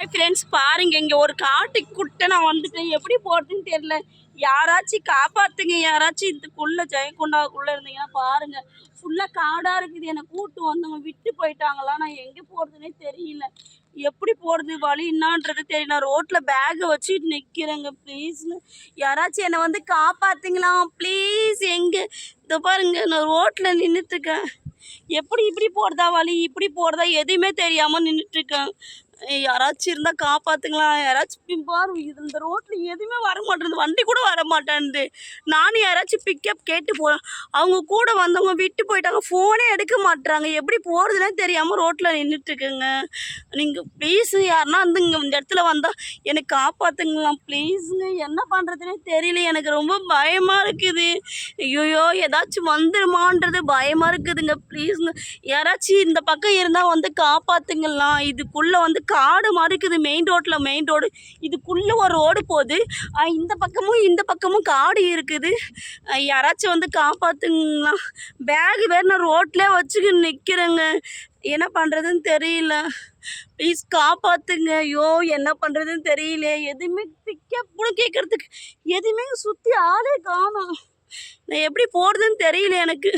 Friends பாருங்க இங்க ஒரு காட்டுக்குட்ட நான் வந்துட்டேன். எப்படி போறதுன்னு தெரியல. யாராச்சும் காப்பாத்துங்க யாராச்சும் இதுக்குள்ள ஜெயக்குண்டாவுக்குள்ளே இருந்தீங்கன்னா பாருங்க. ஃபுல்லா காடா இருக்குது. என்னை கூட்டு வந்தவங்க விட்டு போயிட்டாங்களா? நான் எங்க போகிறதுனே தெரியல. எப்படி போறது? வழி என்னான்றது தெரியல. நான் ரோட்ல பேக்கை வச்சுட்டு நிக்கிறேங்க ப்ளீஸ்னு யாராச்சும் என்னை வந்து காப்பாத்துங்களா? ப்ளீஸ் எங்க? இதை பாருங்க நான் ரோட்ல நின்றுட்டு இருக்கேன். எப்படி இப்படி போறதா வழி? இப்படி போறதா எதுவுமே தெரியாம நின்றுட்டு இருக்கேன். யாராச்சும் இருந்தா காப்பாத்துங்களா? யாராச்சும் பி- பாரு இது இந்த ரோட்ல எதுவுமே வர மாட்டேங்குது. வண்டி கூட வர மாட்டேன்து நானும் யாராச்சும் பிக்கப் கேட்டு போறேன் அவங்க கூட வந்தவங்க விட்டு போயிட்டாங்க. ஃபோனே எடுக்க மாட்றாங்க. எப்படி போறதுனே தெரியாம ரோட்ல நின்றுட்டு இருக்குங்க நீங்க ப்ளீஸ் யாருன்னா வந்து இங்க இந்த இடத்துல வந்தா எனக்கு காப்பாத்துங்களா? ப்ளீஸுங்க என்ன பண்றதுனே தெரியல. எனக்கு ரொம்ப பயமா இருக்குது. ஐயோயோ ஏதாச்சும் வந்துருமான்றது பயமா இருக்குதுங்க. ப்ளீஸுங்க யாராச்சும் இந்த பக்கம் இருந்தால் வந்து காப்பாத்துங்கலாம் இதுக்குள்ளே வந்து காடு மாதிரி இருக்குது. மெயின் ரோட்டில் மெயின் ரோடு இதுக்குள்ளே ஒரு ரோடு போகுது. இந்த பக்கமும் இந்த பக்கமும் காடு இருக்குது. யாராச்சும் வந்து காப்பாற்றுங்களா பேகு வேறு நான் ரோட்டில் வச்சுக்கின்னு நிற்கிறேங்க என்ன பண்ணுறதுன்னு தெரியல. ப்ளீஸ் காப்பாற்றுங்க ஐயோ என்ன பண்ணுறதுன்னு தெரியல எதுவுமே திக்க கூட கேட்குறதுக்கு எதுவுமே சுற்றி ஆளே காணோம். நான் எப்படி போகிறதுன்னு தெரியல எனக்கு.